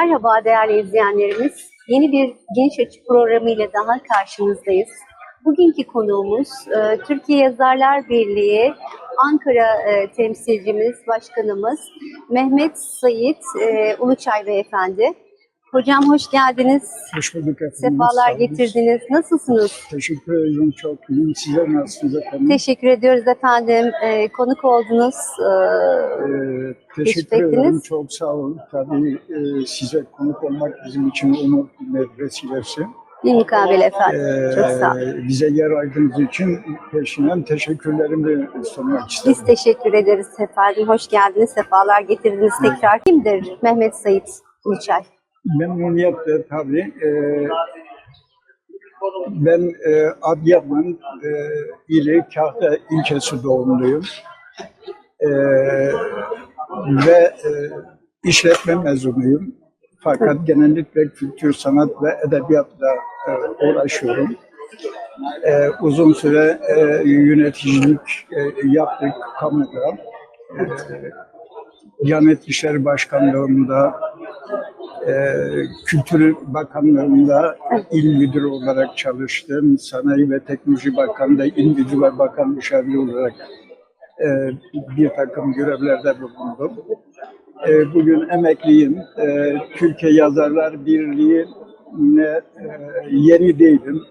Merhaba değerli izleyenlerimiz. Yeni bir Genç Açı programı ile daha karşınızdayız. Bugünkü konuğumuz e, Türkiye Yazarlar Birliği Ankara e, temsilcimiz, başkanımız Mehmet Sayit e, Uluçay Beyefendi. Hocam hoş geldiniz. Hoş bulduk efendim. Sefalar getirdiniz. Nasılsınız? Teşekkür ederim. Çok iyiyim. Size nasılsınız efendim? Teşekkür ediyoruz efendim. E, konuk oldunuz. E, Ee, teşekkür ederim. Çok sağ olun. Tabii e, size konuk olmak bizim için onur ve vesilesi. bir mukabele efendim. Ee, Çok sağ olun. Bize yer ayırdığınız için peşinden teşekkürlerimi sunmak isterim. Biz teşekkür ederiz efendim. Hoş geldiniz. Sefalar getirdiniz tekrar. Kimdir Mehmet Sayit Uluçay? Memnuniyetle tabii. E, ben e, Adıyaman e, ili Kahta ilçesi doğumluyum. E, ve e, işletme mezunuyum. Fakat genellikle kültür, sanat ve edebiyatla e, uğraşıyorum. E, uzun süre e, yöneticilik e, yaptık kamuda. E, Diyanet İşleri Başkanlığı'nda, e, Kültür Bakanlığı'nda il müdürü olarak çalıştım. Sanayi ve Teknoloji Bakanlığı'nda il müdürü ve bakan müşaviri olarak e, bir takım görevlerde bulundum. E, bugün emekliyim. E, Türkiye Yazarlar Birliği'ne e, yeni değilim.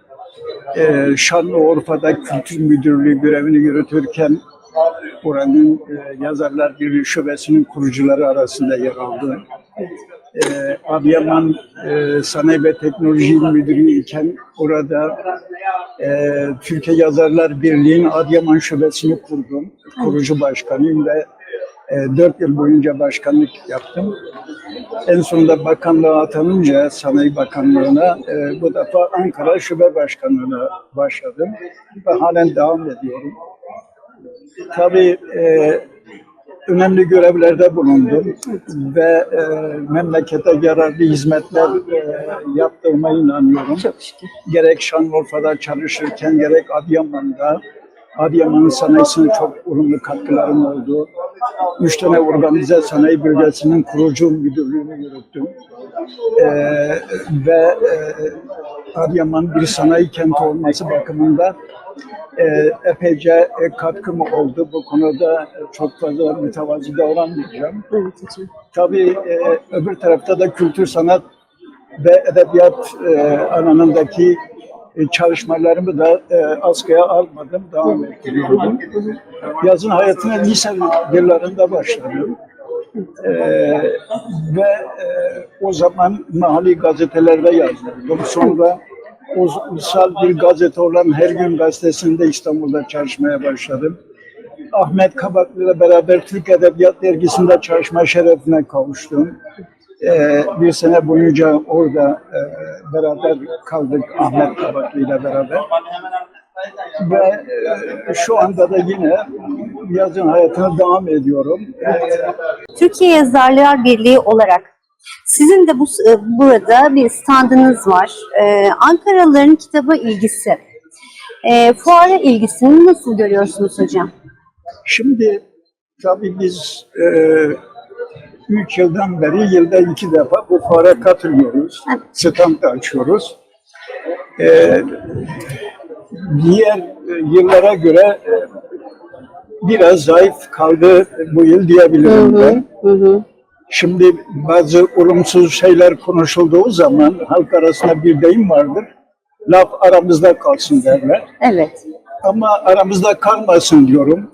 E, Şanlıurfa'da Kültür Müdürlüğü görevini yürütürken buranın e, Yazarlar Birliği Şubesi'nin kurucuları arasında yer aldı. E, Adıyaman e, Sanayi ve Teknoloji Müdürü iken orada e, Türkiye Yazarlar Birliği'nin Adıyaman Şubesi'ni kurdum. Kurucu başkanıyım ve e, 4 yıl boyunca başkanlık yaptım. En sonunda bakanlığa atanınca Sanayi Bakanlığı'na e, bu defa Ankara Şube Başkanlığı'na başladım ve halen devam ediyorum. Tabii e, önemli görevlerde bulundum ve e, memlekete yararlı hizmetler e, yaptığıma inanıyorum. Çok şükür. Gerek Şanlıurfa'da çalışırken gerek Adıyaman'da Adıyaman'ın sanayisine çok olumlu katkılarım oldu. Üç tane organize sanayi bölgesinin kurucu müdürlüğünü yürüttüm. E, ve e, Adıyaman bir sanayi kenti olması bakımından e, epeyce e, katkım oldu. Bu konuda çok fazla mütevazi davranmayacağım. Evet hocam. Tabii e, öbür tarafta da kültür, sanat ve edebiyat e, alanındaki çalışmalarımı da e, askıya almadım, devam ettiriyorum. Yazın hayatına lise yıllarında başladım. E, ve e, o zaman mahalli gazetelerde yazdım. Sonra ulusal bir gazete olan Her Gün Gazetesi'nde İstanbul'da çalışmaya başladım. Ahmet Kabaklı ile beraber Türk Edebiyat Dergisi'nde çalışma şerefine kavuştum. Ee, bir sene boyunca orada e, beraber kaldık Ahmet Kabaklı ile beraber. Ve e, şu anda da yine yazın hayatına devam ediyorum. Ee, Türkiye Yazarlar Birliği olarak sizin de bu e, burada bir standınız var. Ee, Ankaralıların kitaba ilgisi. Ee, fuara ilgisini nasıl görüyorsunuz hocam? Şimdi tabii biz e, üç yıldan beri yılda iki defa bu fuara katılıyoruz. Stand da açıyoruz. E, diğer e, yıllara göre e, biraz zayıf kaldı bu yıl diyebilirim ben. Hı hı. Şimdi bazı olumsuz şeyler konuşulduğu zaman halk arasında bir deyim vardır. Laf aramızda kalsın derler. Evet. Ama aramızda kalmasın diyorum.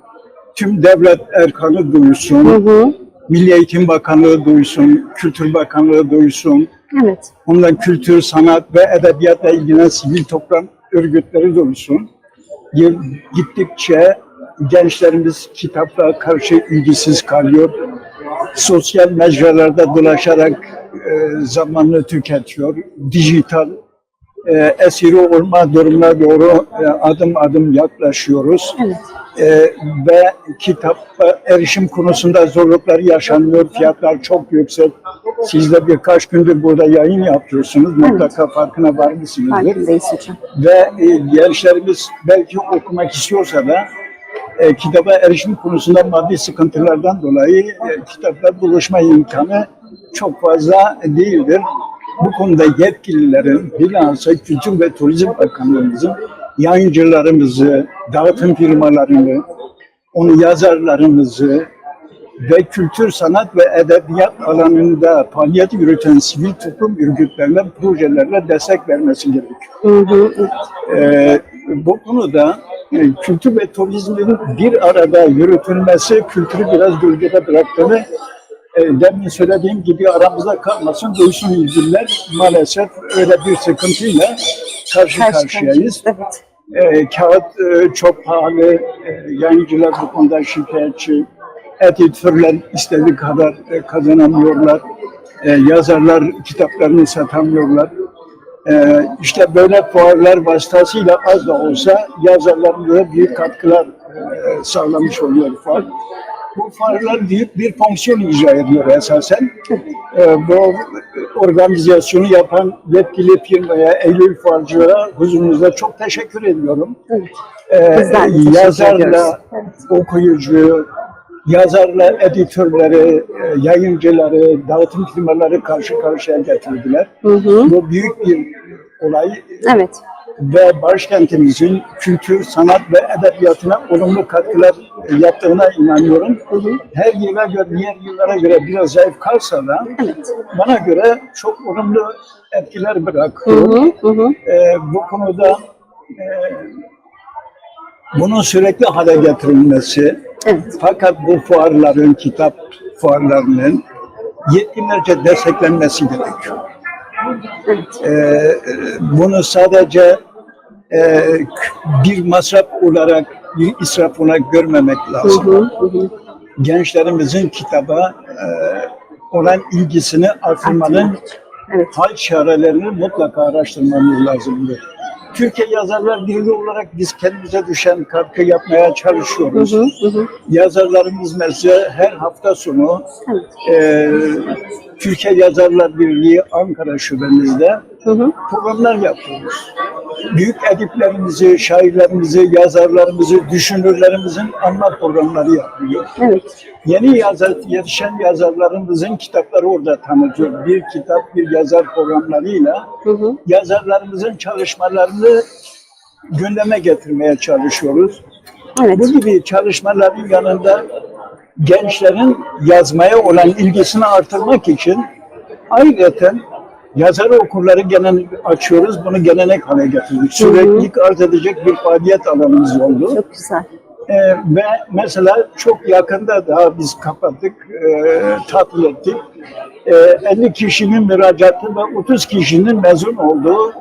Tüm devlet erkanı duysun, Hı hı. Milli Eğitim Bakanlığı duysun, Kültür Bakanlığı duysun. Evet. Ondan kültür, sanat ve edebiyatla ilgilenen sivil toplum örgütleri duysun. Gittikçe gençlerimiz kitapla karşı ilgisiz kalıyor. Sosyal mecralarda dolaşarak e, zamanını tüketiyor. Dijital e, esiri olma durumuna doğru e, adım adım yaklaşıyoruz. Evet. E, ve kitapa erişim konusunda zorluklar yaşanıyor. Fiyatlar çok yüksek. Siz de birkaç gündür burada yayın yapıyorsunuz. Mutlaka farkına var mısınızdır? Farkındayız hocam. Ve e, gençlerimiz belki okumak istiyorsa da e, kitaba erişim konusunda maddi sıkıntılardan dolayı e, kitapla buluşma imkanı çok fazla değildir. Bu konuda yetkililerin, bilhassa Kültür ve Turizm Bakanlığımızın yayıncılarımızı, dağıtım firmalarını, onu yazarlarımızı ve kültür, sanat ve edebiyat alanında faaliyet yürüten sivil toplum örgütlerine, projelerle destek vermesi gerekiyor. Ee, bu konuda e, kültür ve turizmin bir arada yürütülmesi kültürü biraz gölgede bıraktığını demin söylediğim gibi aramızda kalmasın duysun ilgililer maalesef öyle bir sıkıntıyla Karşı karşıyayız. Evet. E, kağıt e, çok pahalı, e, yayıncılar bu konuda şikayetçi, editörler istediği kadar e, kazanamıyorlar, e, yazarlar kitaplarını satamıyorlar. E, işte böyle fuarlar vasıtasıyla az da olsa yazarlarımıza büyük katkılar e, sağlamış oluyor fuar. Bu fuarlar büyük bir fonksiyon icra ediyor esasen. E, bu organizasyonu yapan yetkili firmaya, Eylül Fuarcı'ya huzurunuzda çok teşekkür ediyorum. Evet. De teşekkür ediyoruz. yazarla okuyucu, yazarla editörleri, e, yayıncıları, dağıtım firmaları karşı karşıya getirdiler. Hı hı. Bu büyük bir olay Evet. Ve başkentimizin kültür, sanat ve edebiyatına olumlu katkılar yaptığına inanıyorum. Her yıla göre, diğer yıllara göre biraz zayıf kalsa da Evet. bana göre çok olumlu etkiler bırakıyor. hı. Hı hı. Ee, bu konuda e, bunun sürekli hale getirilmesi, Evet. fakat bu fuarların, kitap fuarlarının yetkinlerce desteklenmesi gerekiyor. Evet. Ee, bunu sadece e, bir masraf olarak, bir israf olarak görmemek lazım. hı. Hı hı. Gençlerimizin kitaba e, olan ilgisini artırmanın Evet. hal çarelerini mutlaka araştırmamız lazımdır. Türkiye Yazarlar Birliği olarak biz kendimize düşen katkı yapmaya çalışıyoruz. hı. Hı hı. Yazarlarımız mesela her hafta sonu Evet. e, Türkiye Yazarlar Birliği Ankara şubemizde Hı hı. programlar yapıyoruz. Büyük ediplerimizi, şairlerimizi, yazarlarımızı, düşünürlerimizin anma programları yapıyor. Evet. Yeni yazar, yetişen yazarlarımızın kitapları orada tanıtıyor. Bir kitap, bir yazar programlarıyla Hı hı. yazarlarımızın çalışmalarını gündeme getirmeye çalışıyoruz. Evet. Bu gibi çalışmaların yanında gençlerin yazmaya olan ilgisini artırmak için ayrıca yazar okulları genel açıyoruz. Bunu gelenek hale getirdik. Sürekli arz edecek bir faaliyet alanımız oldu. Çok güzel. Ee, ve mesela çok yakında daha biz kapattık, e, tatil ettik. Ee, 50 kişinin müracaatı ve 30 kişinin mezun olduğu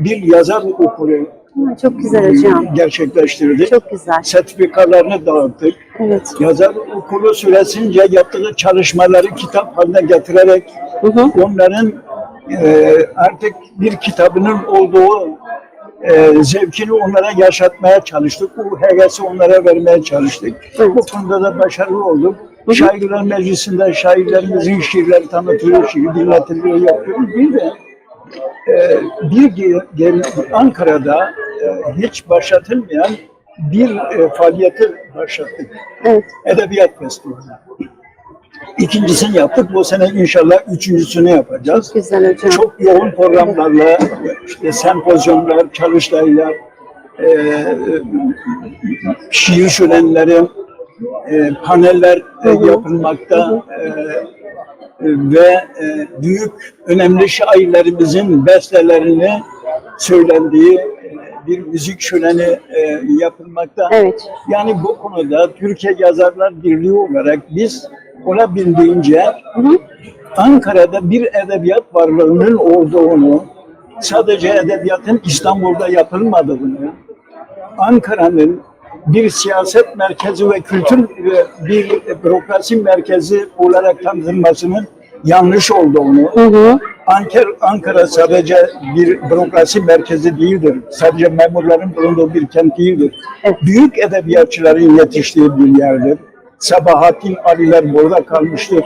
bir yazar okulu Hı, Çok güzel hocam. gerçekleştirdik. Çok güzel. Sertifikalarını dağıttık. Evet. Yazar okulu süresince yaptığı çalışmaları kitap haline getirerek Hı hı. onların e, artık bir kitabının olduğu e, zevkini onlara yaşatmaya çalıştık. Bu hevesi onlara vermeye çalıştık. Evet. Bu konuda da başarılı olduk. Şairler Meclisi'nde şairlerimizin şiirleri tanıtılıyor, şiir dinletiliyor, yapıyoruz. Bir de e, bir Ankara'da e, hiç başlatılmayan bir e, faaliyeti başlattık. Evet. Edebiyat Festivali. İkincisini yaptık. Bu sene inşallah üçüncüsünü yapacağız. Güzel hocam. Çok yoğun programlarla, işte sempozyumlar, çalıştaylar, e, şiir şölenleri, e, paneller e, yapılmakta e, ve e, büyük önemli şairlerimizin bestelerini söylendiği e, bir müzik şöleni e, yapılmakta. Evet. Yani bu konuda Türkiye Yazarlar Birliği olarak biz olabildiğince Hı hı. Ankara'da bir edebiyat varlığının olduğunu, sadece edebiyatın İstanbul'da yapılmadığını, Ankara'nın bir siyaset merkezi ve kültür bir bürokrasi merkezi olarak tanıtılmasının yanlış olduğunu, Hı hı. Ankara, Ankara sadece bir bürokrasi merkezi değildir. Sadece memurların bulunduğu bir kent değildir. Büyük edebiyatçıların yetiştiği bir yerdir. Sabahattin Aliler burada kalmıştır.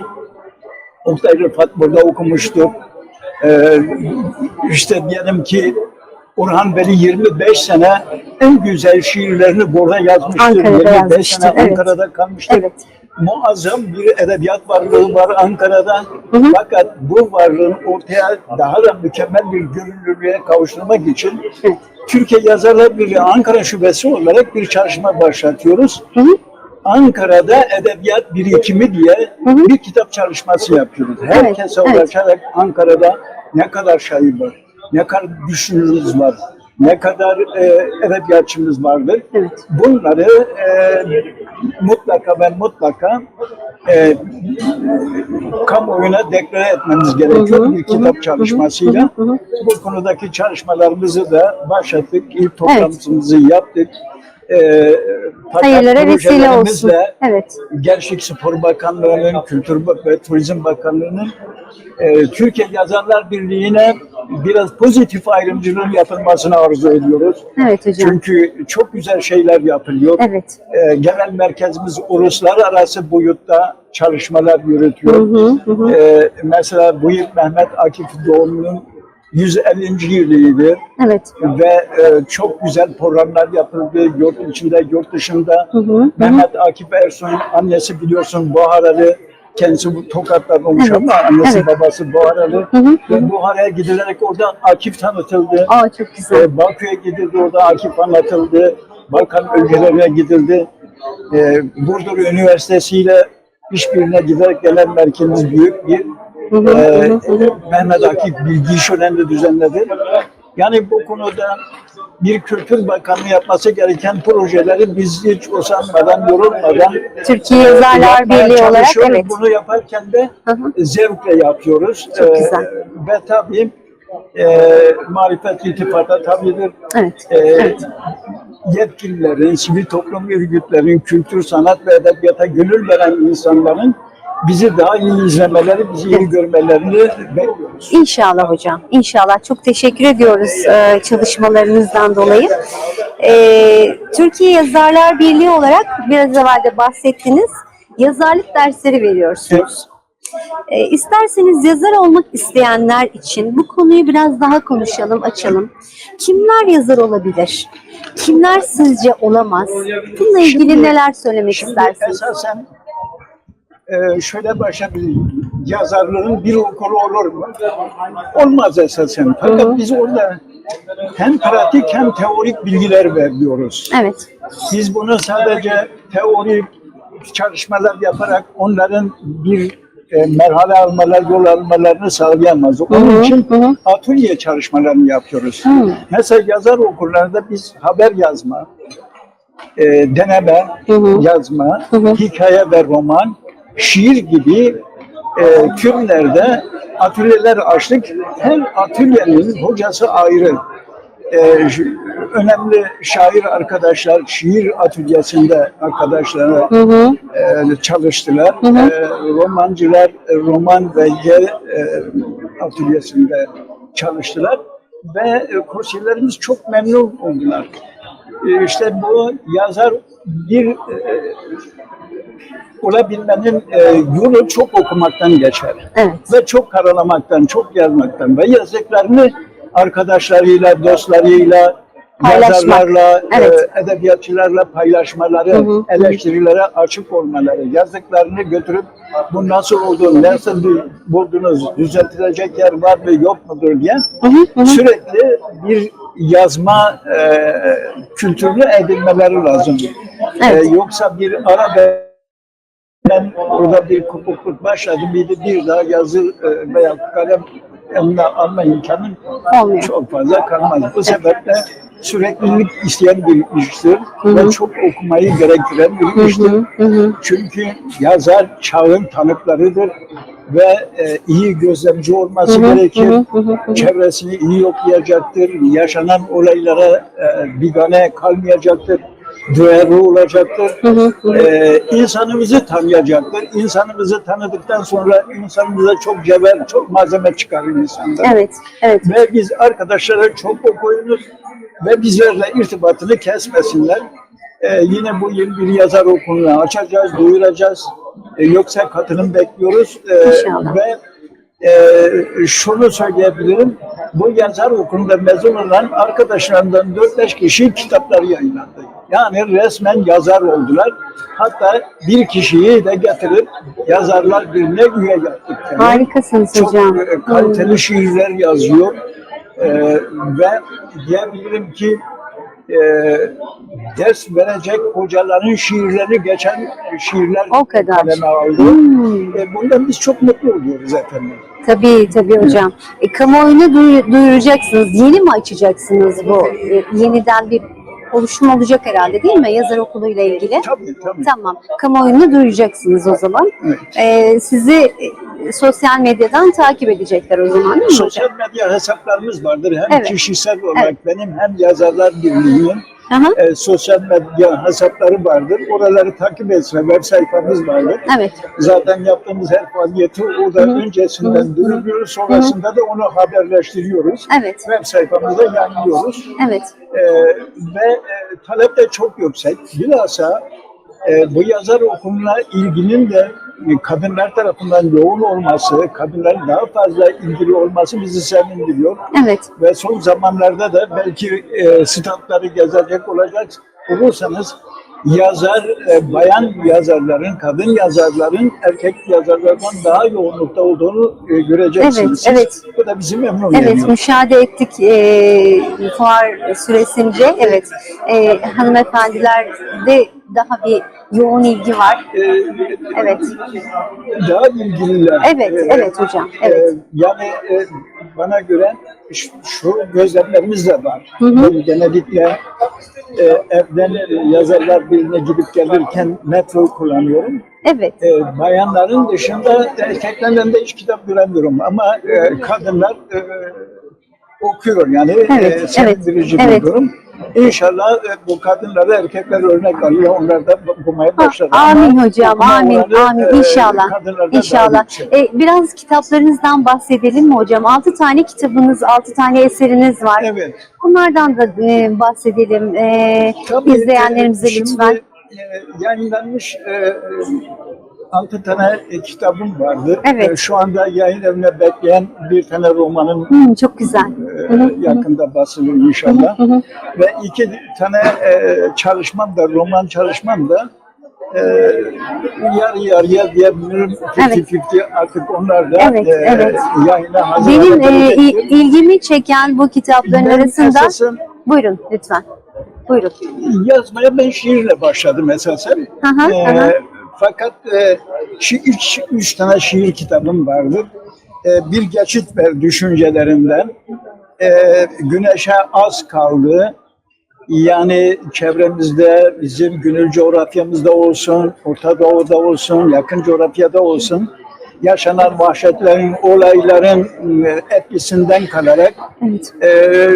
Oktay Rıfat burada okumuştur. Ee, işte diyelim ki Orhan Veli 25 sene en güzel şiirlerini burada yazmıştır. Ankara'da 25 yazmıştır, sene evet. Ankara'da kalmıştır. Evet. Muazzam bir edebiyat varlığı var Ankara'da. Hı hı. Fakat bu varlığın ortaya daha da mükemmel bir görünürlüğe kavuşturmak için. Türkiye Yazarlar Birliği Ankara Şubesi olarak bir çalışma başlatıyoruz. Hı hı. Ankara'da edebiyat birikimi diye Hı hı. bir kitap çalışması yapıyoruz. Herkese evet. ulaşarak Ankara'da ne kadar şair var, ne kadar düşünürümüz var, ne kadar e, edebiyatçımız vardır. Evet. Bunları e, mutlaka ve mutlaka e, kamuoyuna deklare etmemiz gerekiyor Hı hı, bir kitap hı, çalışmasıyla. hı hı, hı hı. Bu konudaki çalışmalarımızı da başlattık. İlk toplantımızı yaptık. E, Hayırlara vesile olsun. Evet. Gençlik Spor Bakanlığı'nın, Kültür ve Turizm Bakanlığı'nın e, Türkiye Yazarlar Birliği'ne biraz pozitif ayrımcılığın yapılmasını arzu ediyoruz. Evet hocam. Çünkü çok güzel şeyler yapılıyor. Evet. E, genel merkezimiz uluslararası boyutta çalışmalar yürütüyor. hı, hı hı. E, mesela bu yıl Mehmet Akif doğumunun 150. yılıydı Evet. ve e, çok güzel programlar yapıldı yurt içinde, yurt dışında. Hı hı. Mehmet Akif Ersoy, annesi biliyorsun Buharalı, kendisi bu Tokat'ta doğmuş Evet, ama annesi evet. babası Buharalı. Hı hı, Ve Buhara'ya gidilerek orada Akif tanıtıldı. Aa çok güzel. E, Bakü'ye gidildi, orada Akif anlatıldı. Balkan ülkelerine gidildi. E, Burdur Üniversitesi ile işbirliğine giderek genel merkezimiz büyük bir E, hı. Mehmet Akif bilgi şöleni düzenledi. Yani bu konuda bir kültür bakanlığı yapması gereken projeleri biz hiç usanmadan, yorulmadan Türkiye Yazarlar Birliği olarak evet. Bunu yaparken de Hı hı. zevkle yapıyoruz. Çok Ee, güzel. Ve tabii e, marifet iltifata tabidir. Evet. Ee, Evet. yetkililerin, sivil toplum örgütlerin, kültür, sanat ve edebiyata gönül veren insanların bizi daha iyi izlemeleri, bizi iyi görmelerini bekliyoruz. İnşallah hocam. İnşallah. Çok teşekkür ediyoruz e, çalışmalarınızdan dolayı. E, Türkiye Yazarlar Birliği olarak biraz evvel de bahsettiniz. Yazarlık dersleri veriyorsunuz. E, isterseniz yazar olmak isteyenler için bu konuyu biraz daha konuşalım, açalım. Kimler yazar olabilir? Kimler sizce olamaz? Bununla ilgili Şimdi- neler söylemek Şimdi istersiniz? esasen e, şöyle başlayabilir. Yazarlığın bir okulu olur mu? Olmaz esasen. Fakat Hı biz orada hem pratik hem teorik bilgiler veriyoruz. Evet. Biz bunu sadece teorik çalışmalar yaparak onların bir e, merhale almalar, yol almalarını sağlayamaz. Onun Hı hı, için hı atölye çalışmalarını yapıyoruz. Hı. Mesela yazar okullarında biz haber yazma, e, deneme Hı hı. yazma, Hı hı. hikaye ve roman, şiir gibi e, türlerde atölyeler açtık. Her atölyenin hocası ayrı. E, önemli şair arkadaşlar şiir atölyesinde arkadaşlara Hı hı. e, çalıştılar. Hı hı. E, romancılar e, roman ve yer e, atölyesinde çalıştılar ve e, kursiyerlerimiz çok memnun oldular. E, işte bu yazar bir e, olabilmenin e, yolu çok okumaktan geçer. Evet. Ve çok karalamaktan, çok yazmaktan ve yazdıklarını arkadaşlarıyla, dostlarıyla, Paylaşmak. yazarlarla, Evet. e, edebiyatçılarla paylaşmaları, Hı hı. eleştirilere açık olmaları, yazdıklarını götürüp bu nasıl oldu, nasıl buldunuz, düzeltilecek yer var mı yok mudur diye hı hı. sürekli bir yazma e, kültürünü edinmeleri lazım. Evet. E, yoksa bir ara ben orada bir kopukluk başladı. Bir de bir daha yazı e, veya kalem eline alma imkanım Olmuyor. çok fazla kalmaz. Bu sebeple süreklilik isteyen bir iştir hı. ve çok okumayı gerektiren bir Hı iştir. hı, hı hı. Çünkü yazar çağın tanıklarıdır ve e, iyi gözlemci olması Hı hı, gerekir. hı hı, hı hı. Çevresini iyi okuyacaktır. Yaşanan olaylara e, bigane kalmayacaktır. Duyarlı olacaktır. Hı hı, hı hı. Ee, insanımızı tanıyacaktır. İnsanımızı tanıdıktan sonra insanımıza çok cevher, çok malzeme çıkarır insanlar. Evet, evet. Ve biz arkadaşlara çok okuyunuz ve bizlerle irtibatını kesmesinler. Ee, yine bu yıl bir yazar okulunu açacağız, duyuracağız. Ee, yoksa katılım bekliyoruz. Ee, İnşallah. ve Ee, şunu söyleyebilirim. Bu yazar okulunda mezun olan arkadaşlarımdan 4-5 kişi kitapları yayınlandı. Yani resmen yazar oldular. Hatta bir kişiyi de getirip yazarlar birine üye yaptık. Yani Harikasınız çok hocam. e, kaliteli şiirler yazıyor. Ee, ve diyebilirim ki e, ders verecek hocaların şiirlerini geçen şiirler O kadar. kaleme aldı. Hmm. E, bundan biz çok mutlu oluyoruz efendim. Tabii tabii hocam. E, kamuoyuna duy- duyuracaksınız. Yeni mi açacaksınız bu? E, yeniden bir oluşum olacak herhalde değil mi? Yazar okuluyla ilgili. Tabii tabii. Tamam. Kamuoyuna duyuracaksınız o zaman. Evet. E, sizi e, sosyal medyadan takip edecekler o zaman değil mi hocam? Sosyal medya hesaplarımız vardır. Hem Evet. kişisel olarak Evet. benim hem Yazarlar Birliği'nin Aha, e, sosyal medya hesapları vardır. Oraları takip etse web sayfamız vardır. evet. Zaten yaptığımız her faaliyeti orada öncesinden duyuruyoruz. Sonrasında da onu haberleştiriyoruz. Evet. Web sayfamızda yayınlıyoruz. Evet. Ee, ve e, talep de çok yüksek. Bilhassa e, bu yazar okuluna ilginin de e, kadınlar tarafından yoğun olması, kadınların daha fazla ilgili olması bizi sevindiriyor. Evet. Ve son zamanlarda da belki e, statları gezecek olacak olursanız yazar, e, bayan yazarların, kadın yazarların erkek yazarlardan daha yoğunlukta olduğunu e, göreceksiniz. Evet, Siz- Bu da bizi memnun Evet, ediyor. müşahede ettik e, fuar süresince. Evet, e, hanımefendilerde daha bir yoğun ilgi var. E, Evet, daha ilgililer. evet, E, evet hocam. Evet. e, yani e, bana göre şu, şu gözlemlerimiz de var. Hı hı. Ben genellikle e, evden e, yazarlar birine gidip gelirken metro kullanıyorum. Evet, E, bayanların dışında erkeklerden de hiç kitap göremiyorum ama e, kadınlar e, okuyor yani Evet, e, sevindirici evet, evet. bir durum. İnşallah e, bu kadınları erkekler örnek alıyor. Onlar da okumaya Ha, başladı. amin hocam, amin, oranı, amin. e, İnşallah, inşallah. E, biraz kitaplarınızdan bahsedelim mi hocam? Altı tane kitabınız, altı tane eseriniz var. Evet. Bunlardan da e, bahsedelim e, Tabii, izleyenlerimize e, lütfen. e, yayınlanmış e, altı tane e, kitabım vardı. Evet. E, şu anda yayın evine bekleyen bir tane romanım Hmm, çok güzel. e, Hı hı, hı. yakında basılır inşallah. Hı hı. Ve iki tane çalışmam da, roman çalışmam da e, yarı yarıya diyebilirim. Evet. 50-50 artık onlar da Evet, e, evet. yayına hazır Benim e, ilgimi çeken bu kitapların Ben arasında... esasen Buyurun lütfen. Buyurun. yazmaya ben şiirle başladım esasen. Hı hı, Ee, hı hı. Fakat e, şu üç, üç tane şiir kitabım vardır. Ee, bir geçit ver düşüncelerinden. Ee, güneşe az kaldı. Yani çevremizde, bizim günül coğrafyamızda olsun, Orta Doğu'da olsun, yakın coğrafyada olsun, yaşanan vahşetlerin, olayların e, etkisinden kalarak Evet. ee,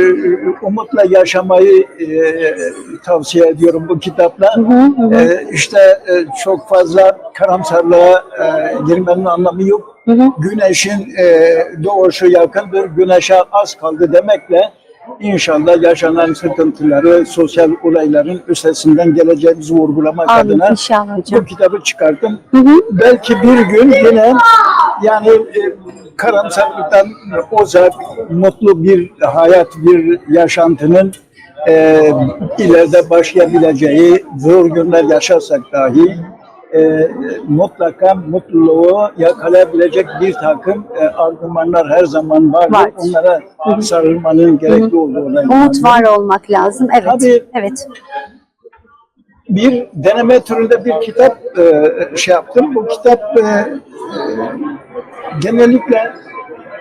umutla yaşamayı e, tavsiye ediyorum bu kitapla. Hı hı hı. Ee, işte e, çok fazla karamsarlığa e, girmenin anlamı yok. Hı hı. Güneşin e, doğuşu yakındır, güneşe az kaldı demekle inşallah yaşanan sıkıntıları, sosyal olayların üstesinden geleceğimizi vurgulamak Amin adına inşallah bu kitabı çıkarttım Hı hı. belki bir gün yine yani e, karamsarlıktan uzak, mutlu bir hayat, bir yaşantının e, ileride başlayabileceği zor günler yaşarsak dahi e, mutlaka mutluluğu yakalayabilecek bir takım e, argümanlar her zaman vardır. Var. Onlara sarılmanın gerekli olduğuna Umut var olmak lazım. Evet. Tabii. Evet. bir deneme türünde bir kitap e, şey yaptım. Bu kitap e, genellikle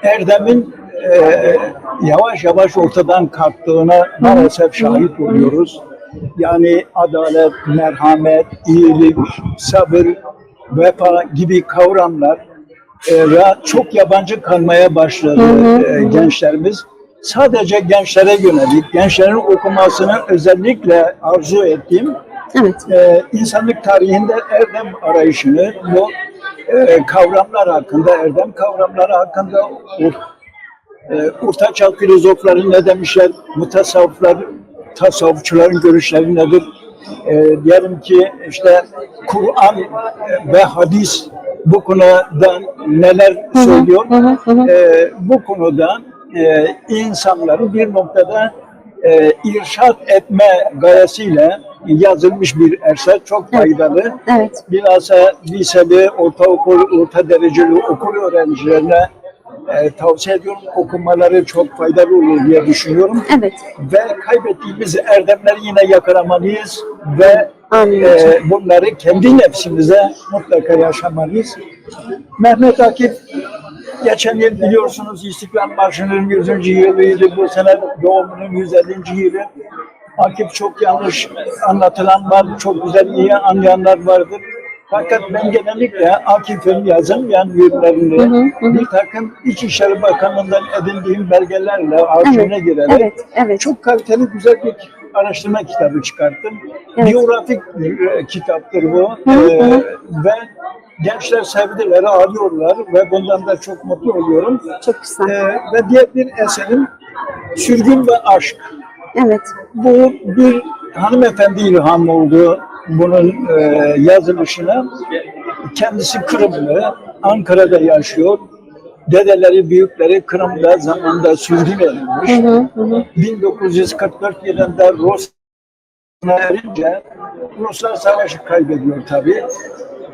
Erdem'in e, yavaş yavaş ortadan kalktığına maalesef şahit oluyoruz. Yani adalet, merhamet, iyilik, sabır, vefa gibi kavramlar e, çok yabancı kalmaya başladı e, gençlerimiz. Sadece gençlere yönelik, gençlerin okumasını özellikle arzu ettiğim Evet. e, insanlık tarihinde erdem arayışını, bu e, kavramlar hakkında, erdem kavramları hakkında e, Ortaçağ filozofları ne demişler, mutasavvıflar, tasavvufçuların görüşleri nedir? E, diyelim ki işte Kur'an ve hadis bu konuda neler söylüyor? Hı, hı hı. Ee, bu konuda e, insanları bir noktada e, irşat etme gayesiyle yazılmış bir eser çok faydalı. Evet. Bilhassa liseli, ortaokul, orta dereceli okul öğrencilerine e, tavsiye ediyorum. Okumaları çok faydalı olur diye düşünüyorum. Evet. Ve kaybettiğimiz erdemleri yine yakalamalıyız ve e, bunları kendi nefsimize mutlaka yaşamalıyız. Mehmet Akif geçen yıl biliyorsunuz İstiklal Marşı'nın 100. yılıydı. Bu sene doğumunun 150. yılı. Akif çok yanlış anlatılan var, çok güzel iyi anlayanlar vardır. Fakat ben genellikle Akif'in yazılmayan yönlerini Hı hı, hı. bir takım İçişleri Bakanlığı'ndan edindiğim belgelerle arşivine Evet. girerek Evet. Evet. çok kaliteli güzel bir araştırma kitabı çıkarttım. Evet. Biyografik e, kitaptır bu. Hı hı. E, ve gençler sevdiler, alıyorlar ve bundan da çok mutlu oluyorum. Çok güzel. E, ve diğer bir eserim Sürgün ve Aşk. Evet. Bu bir hanımefendi ilham oldu bunun e, yazılışına. Kendisi Kırımlı, Ankara'da yaşıyor. Dedeleri, büyükleri Kırım'da zamanında sürgün edilmiş. Hı hı, hı hı. 1944 yılında Rusya erince Ruslar savaşı kaybediyor tabii.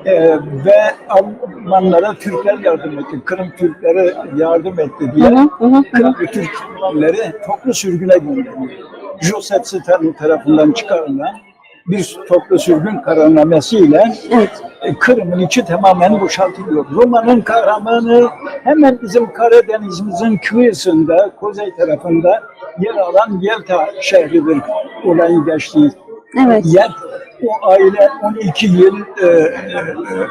Ee, ve Almanlara Türkler yardım etti. Kırım Türkleri yardım etti diye hı, hı hı. Kırımlı Türkleri toplu sürgüne gönderiyor. Joseph Stalin tarafından çıkarılan bir toplu sürgün kararnamesiyle Evet. e, Kırım'ın içi tamamen boşaltılıyor. Roma'nın kahramanı hemen bizim Karadenizimizin kıyısında, kuzey tarafında yer alan Yelta şehridir olayın geçtiği Evet. yer. O aile 12 yıl e, e,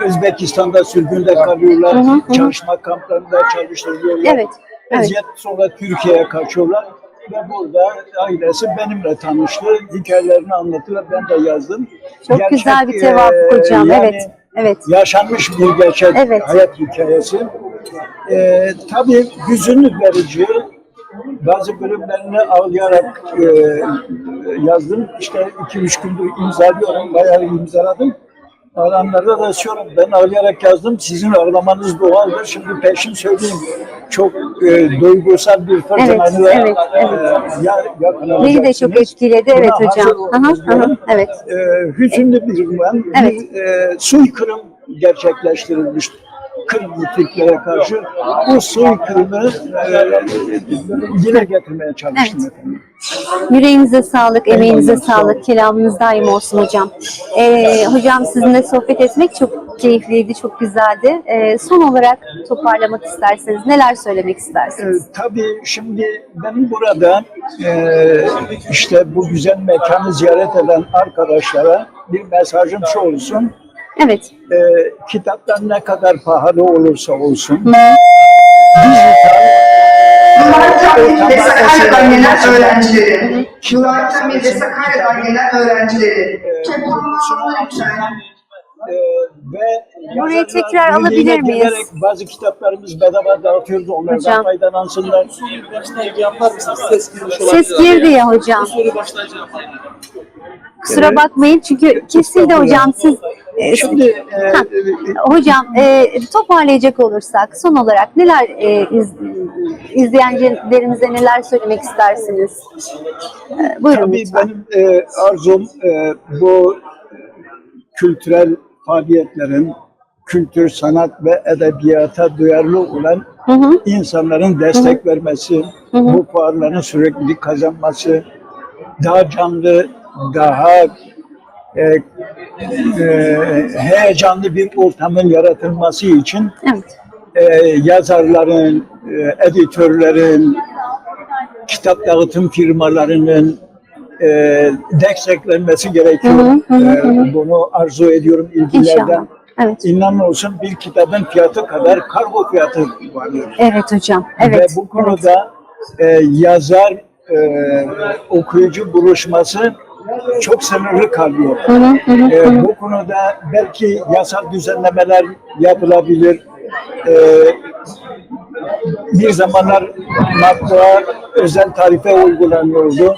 Özbekistan'da sürgünde kalıyorlar, Hı hı, hı. çalışma kamplarında çalıştırılıyorlar. Evet. Evet. Eziyet sonra Türkiye'ye kaçıyorlar ve burada ailesi benimle tanıştı. Hikayelerini anlattılar. Ben de yazdım. Çok Gerçek, güzel bir tevafuk e, hocam. yani Evet. Evet. Yaşanmış bir gerçek Evet. hayat hikayesi. E, tabii hüzünlü verici. Bazı bölümlerini ağlayarak e, yazdım. İşte iki üç gündür imzalıyorum. Bayağı imzaladım. Alanlarda da söylüyorum. Ben ağlayarak yazdım. Sizin ağlamanız doğaldır. Şimdi peşin söyleyeyim. Çok e, duygusal bir fırtınayla evet, evet. e, ya, yakalanacaksınız. Beni de çok etkiledi. Evet Buna hocam. hı. diyorum. Evet. E, hüzünlü bir roman. Evet. Bir e, soykırım gerçekleştirilmiş. Kırımlı Türklere karşı bu soykırımı e, dile getirmeye çalıştım Evet. efendim. Yüreğinize sağlık, emeğinize Eyvallah, sağlık. Kelamınız daim olsun hocam. Ee, hocam sizinle sohbet etmek çok keyifliydi, çok güzeldi. Ee, son olarak toparlamak isterseniz neler söylemek Ee, istersiniz? tabii şimdi benim burada e, işte bu güzel mekanı ziyaret eden arkadaşlara bir mesajım şu olsun. Evet. E, kitaplar ne kadar pahalı olursa olsun Üniversite ve Sakarya'dan gelen öğrencileri, Üniversite ve Sakarya'dan gelen öğrencileri, ve Burayı tekrar alabilir miyiz? Bazı kitaplarımız bedava dağıtıyoruz. Onlardan Hocam. faydalansınlar. yapar mısınız? Ses girdi ya hocam. Kusura bakmayın çünkü kesildi hocam. Siz e, Şimdi e, Ha. Hocam e, toparlayacak olursak son olarak neler e, iz, izleyenlerimize neler söylemek istersiniz? E, buyurun Tabii lütfen. benim e, arzum e, bu kültürel faaliyetlerin kültür, sanat ve edebiyata duyarlı olan Hı hı. insanların destek vermesi, Hı hı. bu fuarların sürekli kazanması, daha canlı, daha e, e, heyecanlı bir ortamın yaratılması için Evet. e, yazarların, e, editörlerin, kitap dağıtım firmalarının e, desteklenmesi gerekiyor. Hı hı, hı hı, E, bunu arzu ediyorum İnşallah. ilgilerden. Evet. İnanın olsun bir kitabın fiyatı kadar kargo fiyatı vardır. Evet hocam. Ve Evet. bu konuda e, yazar e, okuyucu buluşması çok sınırlı kalıyor. Hı hı, hı hı, E, hı hı. bu konuda belki yasal düzenlemeler yapılabilir. E, bir zamanlar matbaa özel tarife uygulanıyordu.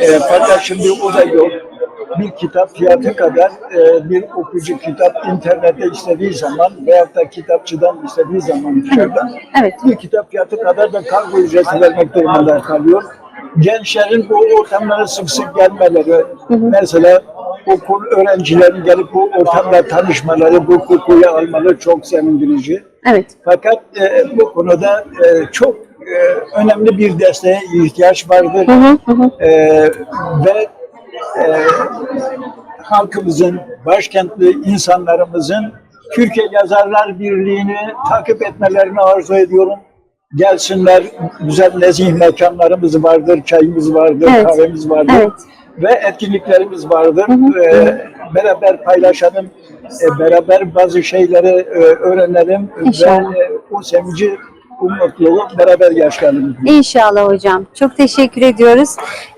E, fakat şimdi o da yok. bir kitap fiyatı kadar e, bir okuyucu kitap internette istediği zaman veyahut da kitapçıdan istediği zaman dışarıdan Evet. bir kitap fiyatı kadar da kargo ücreti vermek durumunda kalıyor. Gençlerin bu ortamlara sık sık gelmeleri, mesela okul öğrencilerin gelip bu ortamla tanışmaları, bu kokuyu almaları çok sevindirici. Evet. Fakat e, bu konuda e, çok e, önemli bir desteğe ihtiyaç vardır. Hı hı hı. hı. E, ve e, halkımızın, başkentli insanlarımızın Türkiye Yazarlar Birliği'ni takip etmelerini arzu ediyorum. Gelsinler, güzel nezih mekanlarımız vardır, çayımız vardır, Evet. kahvemiz vardır Evet. ve etkinliklerimiz vardır. hı, Ee, beraber paylaşalım, e, beraber bazı şeyleri e, öğrenelim İnşallah. ve e, o sevinci, mutluluğu beraber yaşayalım. İnşallah hocam. Çok teşekkür ediyoruz.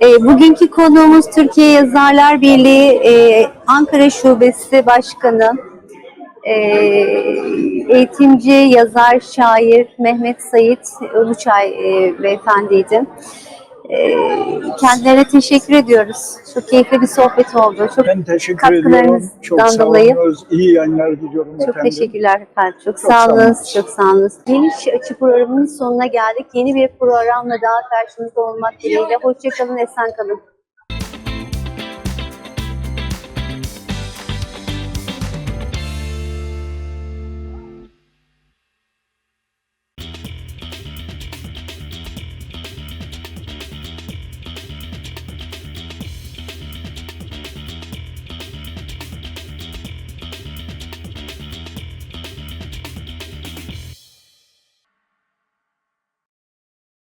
E, bugünkü konuğumuz Türkiye Yazarlar Birliği e, Ankara Şubesi Başkanı, e, eğitimci, yazar, şair Mehmet Sait Uluçay e, beyefendiydi. E, kendilerine teşekkür ediyoruz. Çok keyifli bir sohbet oldu. Çok Ben teşekkür ediyorum. Çok sağ dolayı. olunuz. İyi yayınlar diliyorum Çok efendim. teşekkürler efendim. Çok, Çok sağ. Çok sağ olun. Geniş açı programının sonuna geldik. Yeni bir programla daha karşınızda olmak dileğiyle. Hoşçakalın, esen kalın.